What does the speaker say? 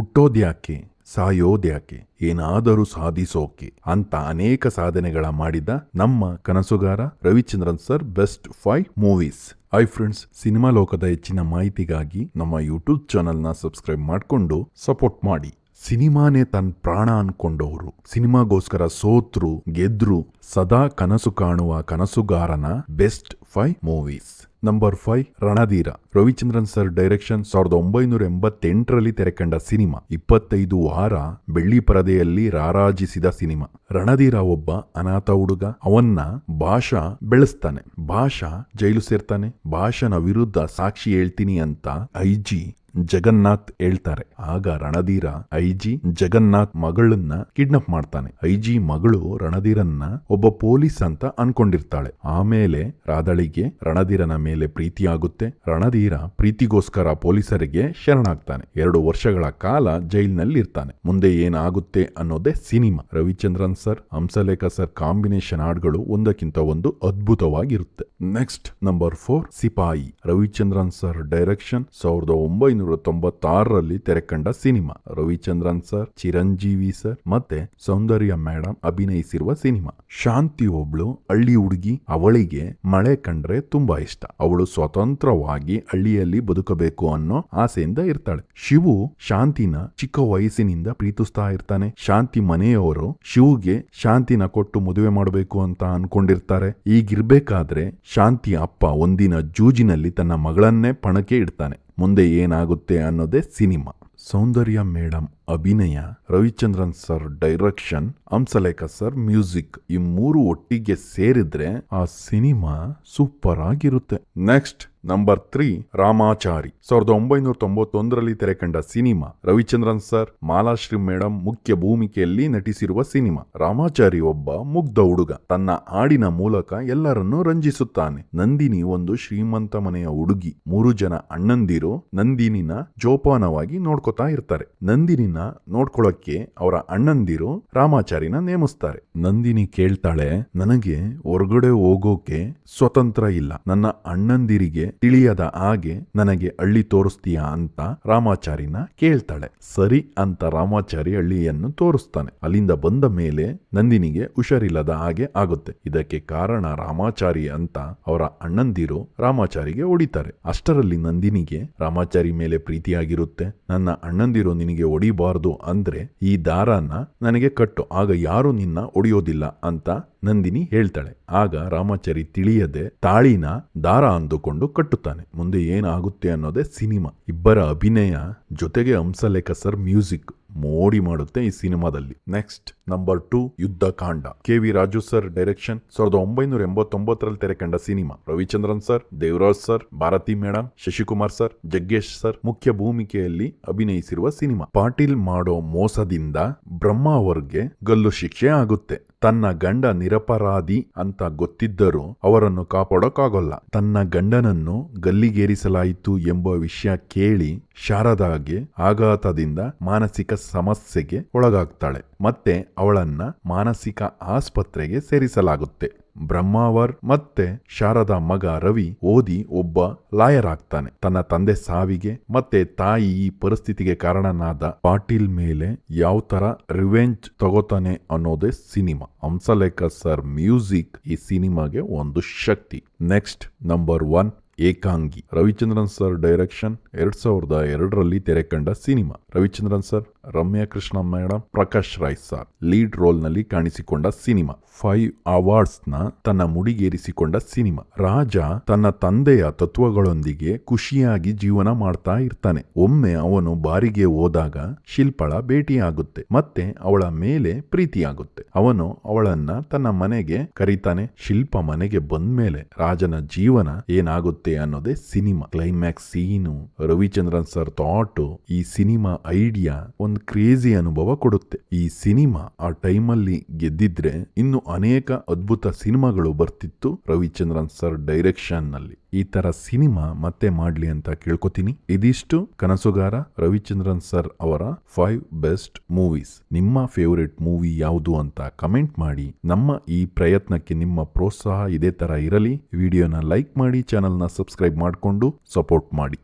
ಹುಟ್ಟೋದ್ಯಾಕೆ, ಸಾಯೋದ್ಯಾಕೆ, ಏನಾದರೂ ಸಾಧಿಸೋಕೆ ಅಂತ ಅನೇಕ ಸಾಧನೆಗಳ ಮಾಡಿದ ನಮ್ಮ ಕನಸುಗಾರ Ravichandran sir best five movies. Hi friends, cinema ಲೋಕದ ಹೆಚ್ಚಿನ ಮಾಹಿತಿಗಾಗಿ ನಮ್ಮ ಯೂಟ್ಯೂಬ್ ಚಾನೆಲ್ನ ಸಬ್ಸ್ಕ್ರೈಬ್ ಮಾಡಿಕೊಂಡು ಸಪೋರ್ಟ್ ಮಾಡಿ. ಸಿನಿಮಾನೇ ತನ್ನ ಪ್ರಾಣ ಅನ್ಕೊಂಡವರು. ಸಿನಿಮಾಗೋಸ್ಕರ ಸೋತ್ರು, ಗೆದ್ರು, ಸದಾ ಕನಸು ಕಾಣುವ ಕನಸುಗಾರನ best five movies. Number five Ranadheera Ravichandran sir direction ಸಾವಿರದ ಒಂಬೈನೂರ ಎಂಬತ್ತೆಂಟರಲ್ಲಿ ತೆರೆಕಂಡ ಸಿನಿಮಾ. ಇಪ್ಪತ್ತೈದು ವಾರ ಬೆಳ್ಳಿ ಪರದೆಯಲ್ಲಿ ರಾರಾಜಿಸಿದ ಸಿನಿಮಾ. ರಣಧೀರ ಒಬ್ಬ ಅನಾಥ ಹುಡುಗ, ಅವನ್ನ ಭಾಷಾ ಬೆಳೆಸ್ತಾನೆ. ಭಾಷಾ ಜೈಲು ಸೇರ್ತಾನೆ. ಭಾಷನ ವಿರುದ್ಧ ಸಾಕ್ಷಿ ಹೇಳ್ತೀನಿ ಅಂತ ಐಜಿ ಜಗನ್ನಾಥ್ ಹೇಳ್ತಾರೆ. ಆಗ ರಣಧೀರ ಐಜಿ ಜಗನ್ನಾಥ್ ಮಗಳನ್ನ ಕಿಡ್ನಾಪ್ ಮಾಡ್ತಾನೆ. ಐಜಿ ಮಗಳು ರಣಧೀರನ್ನ ಒಬ್ಬ ಪೊಲೀಸ್ ಅಂತ ಅನ್ಕೊಂಡಿರ್ತಾಳೆ. ಆಮೇಲೆ ರಾಧಳಿಗೆ ರಣಧೀರನ ಮೇಲೆ ಪ್ರೀತಿ ಆಗುತ್ತೆ. ರಣಧೀರ ಪ್ರೀತಿಗೋಸ್ಕರ ಪೊಲೀಸರಿಗೆ ಶರಣಾಗ್ತಾನೆ. ಎರಡು ವರ್ಷಗಳ ಕಾಲ ಜೈಲಿನಲ್ಲಿ ಇರ್ತಾನೆ ಮುಂದೆ ಏನಾಗುತ್ತೆ ಅನ್ನೋದೇ cinema. Ravichandran sir, Hamsalekha sir combination ಹಾಡ್ಗಳು ಒಂದಕ್ಕಿಂತ ಒಂದು ಅದ್ಭುತವಾಗಿರುತ್ತೆ. ನೆಕ್ಸ್ಟ್, ನಂಬರ್ ಫೋರ್, ಸಿಪಾಯಿ. ರವಿಚಂದ್ರನ್ ಸರ್ ಡೈರೆಕ್ಷನ್, ಸಾವಿರದ ಒಂಬೈನೂರ ತೊಂಬತ್ತಾರರಲ್ಲಿ ತೆರೆಕಂಡ cinema. Ravichandran sir, Chiranjeevi sir ಮತ್ತೆ ಸೌಂದರ್ಯ ಮೇಡಮ್ ಅಭಿನಯಿಸಿರುವ ಸಿನಿಮಾ. ಶಾಂತಿ ಒಬ್ಳು, ಹಳ್ಳಿ ಹುಡುಗಿ, ಅವಳಿಗೆ ಮಳೆ ಕಂಡ್ರೆ ತುಂಬಾ ಇಷ್ಟ. ಅವಳು ಸ್ವತಂತ್ರವಾಗಿ ಹಳ್ಳಿಯಲ್ಲಿ ಬದುಕಬೇಕು ಅನ್ನೋ ಆಸೆಯಿಂದ ಇರ್ತಾಳೆ. ಶಿವು ಶಾಂತಿನ ಚಿಕ್ಕ ವಯಸ್ಸಿನಿಂದ ಪ್ರೀತಿಸ್ತಾ ಇರ್ತಾನೆ. ಶಾಂತಿ ಮನೆಯವರು ಶಿವುಗೆ ಶಾಂತಿನ ಕೊಟ್ಟು ಮದುವೆ ಮಾಡಬೇಕು ಅಂತ ಅನ್ಕೊಂಡಿರ್ತಾರೆ. ಈಗಿರ್ಬೇಕಾದ್ರೆ ಶಾಂತಿ ಅಪ್ಪ ಒಂದಿನ ಜೂಜಿನಲ್ಲಿ ತನ್ನ ಮಗಳನ್ನೇ ಪಣಕ್ಕೆ ಇಡ್ತಾನೆ. ಮುಂದೆ ಏನಾಗುತ್ತೆ ಅನ್ನೋದೇ ಸಿನಿಮಾ. ಸೌಂದರ್ಯ ಮೇಡಮ್ ಅಭಿನಯ, Ravichandran sir direction, Hamsalekha sir music ಈ ಮೂರು ಒಟ್ಟಿಗೆ ಸೇರಿದ್ರೆ ಆ ಸಿನಿಮಾ ಸೂಪರ್ ಆಗಿರುತ್ತೆ ನೆಕ್ಸ್ಟ್, ನಂಬರ್ ತ್ರೀ, ರಾಮಾಚಾರಿ. ಸಾವಿರದ ಒಂಬೈನೂರ ತೊಂಬತ್ತೊಂದರಲ್ಲಿ ತೆರೆಕಂಡ cinema, Ravichandran sir, Malashri madam ಮುಖ್ಯ ಭೂಮಿಕೆಯಲ್ಲಿ ನಟಿಸಿರುವ ಸಿನಿಮಾ. ರಾಮಾಚಾರಿ ಒಬ್ಬ ಮುಗ್ಧ ಹುಡುಗ. ತನ್ನ ಹಾಡಿನ ಮೂಲಕ ಎಲ್ಲರನ್ನೂ ರಂಜಿಸುತ್ತಾನೆ. ನಂದಿನಿ ಒಂದು ಶ್ರೀಮಂತ ಮನೆಯ ಹುಡುಗಿ. ಮೂರು ಜನ ಅಣ್ಣಂದಿರು ನಂದಿನಿನ ಜೋಪಾನವಾಗಿ ನೋಡ್ಕೋತಾ ಇರ್ತಾರೆ. ನಂದಿನಿನ ನೋಡ್ಕೊಳಕ್ಕೆ ಅವರ ಅಣ್ಣಂದಿರು ರಾಮಾಚಾರಿನ ನೇಮಿಸ್ತಾರೆ. ನಂದಿನಿ ಕೇಳ್ತಾಳೆ, ನನಗೆ ಹೊರಗಡೆ ಹೋಗೋಕೆ ಸ್ವತಂತ್ರ ಇಲ್ಲ. ನನ್ನ ಅಣ್ಣಂದಿರಿಗೆ ತಿಳಿಯದ ಹಾಗೆ ನನಗೆ ಹಳ್ಳಿ ತೋರಿಸ್ತೀಯಾ ಅಂತ ರಾಮಾಚಾರಿನ ಕೇಳ್ತಾಳೆ. ಸರಿ ಅಂತ ರಾಮಾಚಾರಿ ಹಳ್ಳಿಯನ್ನು ತೋರಿಸ್ತಾನೆ. ಅಲ್ಲಿಂದ ಬಂದ ಮೇಲೆ ನಂದಿನಿಗೆ ಹುಷಾರಿಲ್ಲದ ಹಾಗೆ ಆಗುತ್ತೆ. ಇದಕ್ಕೆ ಕಾರಣ ರಾಮಾಚಾರಿ ಅಂತ ಅವರ ಅಣ್ಣಂದಿರು ರಾಮಾಚಾರಿಗೆ ಹೊಡಿತಾರೆ. ಅಷ್ಟರಲ್ಲಿ ನಂದಿನಿಗೆ, ರಾಮಾಚಾರಿ ಮೇಲೆ ಪ್ರೀತಿಯಾಗಿರುತ್ತೆ. ನನ್ನ ಅಣ್ಣಂದಿರು ನಿನಗೆ ಹೊಡಿಬಾರ್ದು ಅಂದ್ರೆ ಈ ದಾರಾನ ನನಗೆ ಕಟ್ಟು, ಆಗ ಯಾರು ನಿನ್ನ ಒಡೆಯೋದಿಲ್ಲ ಅಂತ ನಂದಿನಿ ಹೇಳ್ತಾಳೆ. ಆಗ ರಾಮಾಚಾರಿ ತಿಳಿಯದೆ ತಾಳಿನ ದಾರ ಅಂದುಕೊಂಡು ಕಟ್ಟುತ್ತಾನೆ. ಮುಂದೆ ಏನಾಗುತ್ತೆ ಅನ್ನೋದೇ ಸಿನಿಮಾ. ಇಬ್ಬರ ಅಭಿನಯ ಜೊತೆಗೆ ಹಂಸಲೇಖ ಸರ್ ಮ್ಯೂಸಿಕ್. ಮೋಡಿ ಮಾಡುತ್ತೆ ಈ ಸಿನಿಮಾದಲ್ಲಿ. Next number two Yuddha Kanda K V Raju sir direction ಸಾವಿರದ ಒಂಬೈನೂರ ಎಂಬತ್ತೊಂಬತ್ತರಲ್ಲಿ ತೆರೆಕಂಡ cinema. Ravichandran sir Devaraj sir Bharathi madam Shashikumar sir Jaggesh sir ಮುಖ್ಯ ಭೂಮಿಕೆಯಲ್ಲಿ ಅಭಿನಯಿಸಿರುವ ಸಿನಿಮಾ. ಪಾಟೀಲ್ ಮಾಡೋ ಮೋಸದಿಂದ ಬ್ರಹ್ಮ ಅವರ್ಗೆ ಗಲ್ಲು ಶಿಕ್ಷೆ ಆಗುತ್ತೆ. ತನ್ನ ಗಂಡ ನಿರಪರಾಧಿ ಅಂತ ಗೊತ್ತಿದ್ದರೂ ಅವರನ್ನು ಕಾಪಾಡೋಕ್ಕಾಗೋಲ್ಲ. ತನ್ನ ಗಂಡನನ್ನು ಗಲ್ಲಿಗೇರಿಸಲಾಯಿತು ಎಂಬ ವಿಷಯ ಕೇಳಿ ಶಾರದಾಗೆ ಆಘಾತದಿಂದ ಮಾನಸಿಕ ಸಮಸ್ಯೆಗೆ ಒಳಗಾಗ್ತಾಳೆ. ಮತ್ತೆ ಅವಳನ್ನ ಮಾನಸಿಕ ಆಸ್ಪತ್ರೆಗೆ ಸೇರಿಸಲಾಗುತ್ತೆ. ಬ್ರಹ್ಮಾವರ್ ಮತ್ತೆ ಶಾರದಾ ಮಗ ರವಿ ಓದಿ ಒಬ್ಬ ಲಾಯರ್ ಆಗ್ತಾನೆ. ತನ್ನ ತಂದೆ ಸಾವಿಗೆ ಮತ್ತೆ ತಾಯಿ ಈ ಪರಿಸ್ಥಿತಿಗೆ ಕಾರಣನಾದ ಪಾಟೀಲ್ ಮೇಲೆ ಯಾವ ತರ ರಿವೆಂಜ್ ತಗೋತಾನೆ ಅನ್ನೋದೇ ಸಿನಿಮಾ. ಹಂಸಲೇಖ ಸರ್ ಮ್ಯೂಸಿಕ್ ಈ ಸಿನಿಮಾಗೆ ಒಂದು ಶಕ್ತಿ. Next number one. ಏಕಾಂಗಿ. ರವಿಚಂದ್ರನ್ ಸರ್ ಡೈರೆಕ್ಷನ್ ಎರಡ್ ಸಾವಿರದ ಎರಡರಲ್ಲಿ ತೆರೆಕಂಡ cinema. Ravichandran sir, Ramya Krishna madam Prakash Rai sir, lead ರೋಲ್ನಲ್ಲಿ ಕಾಣಿಸಿಕೊಂಡ ಸಿನಿಮಾ. ಫೈವ್ ಅವಾರ್ಡ್ಸ್ನ ತನ್ನ ಮುಡಿಗೇರಿಸಿಕೊಂಡ ಸಿನಿಮಾ. ರಾಜ ತನ್ನ ತಂದೆಯ ತತ್ವಗಳೊಂದಿಗೆ ಖುಷಿಯಾಗಿ ಜೀವನ ಮಾಡ್ತಾ ಇರ್ತಾನೆ. ಒಮ್ಮೆ ಅವನು ಬಾರಿಗೆ ಹೋದಾಗ ಶಿಲ್ಪಳ ಭೇಟಿಯಾಗುತ್ತೆ. ಮತ್ತೆ ಅವಳ ಮೇಲೆ ಪ್ರೀತಿಯಾಗುತ್ತೆ. ಅವನು ಅವಳನ್ನ ತನ್ನ ಮನೆಗೆ ಕರೀತಾನೆ. ಶಿಲ್ಪ ಮನೆಗೆ ಬಂದ್ಮೇಲೆ ರಾಜನ ಜೀವನ ಏನಾಗುತ್ತೆ ಅನ್ನೋದೇ cinema. Climax scene Ravichandran sir thought ಈ ಸಿನಿಮಾ ಐಡಿಯಾ ಒಂದು ಕ್ರೇಜಿ ಅನುಭವ ಕೊಡುತ್ತೆ. ಈ ಸಿನಿಮಾ ಆ ಟೈಮಲ್ಲಿ ಗೆದ್ದಿದ್ರೆ ಇನ್ನು ಅನೇಕ ಅದ್ಭುತ ಸಿನಿಮಾಗಳು ಬರ್ತಿತ್ತು ರವಿಚಂದ್ರನ್ ಸರ್ ಡೈರೆಕ್ಷನ್ನಲ್ಲಿ ಈ ತರ ಸಿನಿಮಾ ಮತ್ತೆ ಮಾಡ್ಲಿ ಅಂತ ಕೇಳ್ಕೊತೀನಿ. ಇದಿಷ್ಟು ಕನಸುಗಾರ ರವಿಚಂದ್ರನ್ ಸರ್ ಅವರ ಫೈವ್ ಬೆಸ್ಟ್ ಮೂವೀಸ್ ನಿಮ್ಮ ಫೇವರೇಟ್ ಮೂವಿ ಯಾವುದು ಅಂತ ಕಮೆಂಟ್ ಮಾಡಿ. ನಮ್ಮ ಈ ಪ್ರಯತ್ನಕ್ಕೆ ನಿಮ್ಮ ಪ್ರೋತ್ಸಾಹ ಇದೇ ತರ ಇರಲಿ. ವಿಡಿಯೋನ ಲೈಕ್ ಮಾಡಿ ಚಾನೆಲ್ನ ಸಬ್ಸ್ಕ್ರೈಬ್ ಮಾಡಿಕೊಂಡು ಸಪೋರ್ಟ್ ಮಾಡಿ.